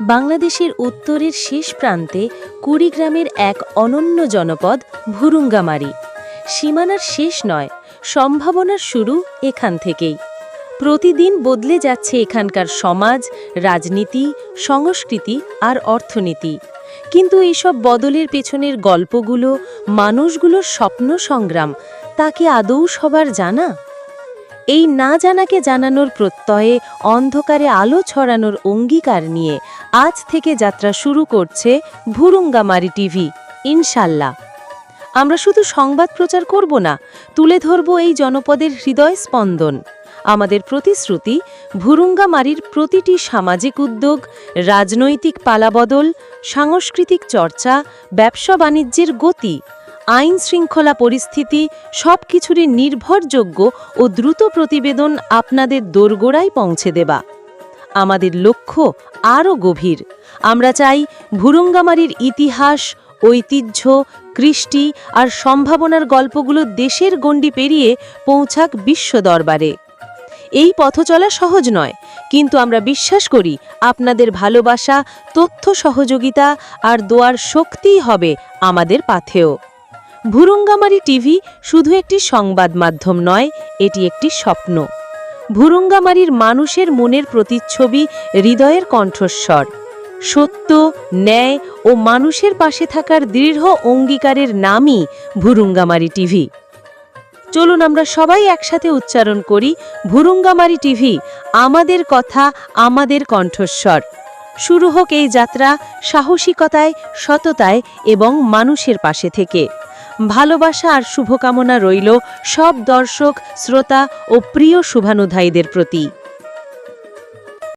বাংলাদেশের উত্তরের শেষ প্রান্তে কুড়িগ্রামের এক অনন্য জনপদ ভুরুঙ্গামারি। সীমানার শেষ নয়, সম্ভাবনার শুরু এখান থেকেই। প্রতিদিন বদলে যাচ্ছে এখানকার সমাজ, রাজনীতি, সংস্কৃতি আর অর্থনীতি। কিন্তু এইসব বদলের পেছনের গল্পগুলো, মানুষগুলোর স্বপ্ন সংগ্রাম তাকে আদৌ সবার জানা? এই না জানাকে জানানোর প্রত্যয়ে অন্ধকারে আলো ছড়ানোর অঙ্গীকার নিয়ে আজ থেকে যাত্রা শুরু করছে ভুরুঙ্গামারি টিভি। ইনশাল্লাহ। আমরা শুধু সংবাদ প্রচার করব না, তুলে ধরব এই জনপদের হৃদয় স্পন্দন। আমাদের প্রতিশ্রুতি, ভুরুঙ্গামারির প্রতিটি সামাজিক উদ্যোগ, রাজনৈতিক পালাবদল, সাংস্কৃতিক চর্চা, ব্যবসা বাণিজ্যের গতি আইন শৃঙ্খলা পরিস্থিতি সব কিছুরই নির্ভরযোগ্য ও দ্রুত প্রতিবেদন আপনাদের দোরগোড়ায় পৌঁছে দেবা। আমাদের লক্ষ্য আরও গভীর। আমরা চাই ভুরুঙ্গামারির ইতিহাস, ঐতিহ্য, কৃষ্টি আর সম্ভাবনার গল্পগুলো দেশের গণ্ডি পেরিয়ে পৌঁছাক বিশ্ব দরবারে। এই পথ চলা সহজ নয়, কিন্তু আমরা বিশ্বাস করি আপনাদের ভালোবাসা, তথ্য সহযোগিতা আর দোয়ার শক্তিই হবে আমাদের পাথেও ভুরুঙ্গামারি টিভি শুধু একটি সংবাদ মাধ্যম নয়, এটি একটি স্বপ্ন। ভুরুঙ্গামারির মানুষের মনের প্রতিচ্ছবি হৃদয়ের কণ্ঠস্বর। সত্য, ন্যায় ও মানুষের পাশে থাকার দৃঢ় অঙ্গীকারের নামই ভুরুঙ্গামারি টিভি। চলুন আমরা সবাই একসাথে উচ্চারণ করি, ভুরুঙ্গামারি টিভি, আমাদের কথা, আমাদের কণ্ঠস্বর। শুরু হোক এই যাত্রা সাহসিকতায়, সততায় এবং মানুষের পাশে থেকে। ভালোবাসা আর শুভকামনা রইল সব দর্শক শ্রোতা ও প্রিয় শুভানুধায়ীদের প্রতি।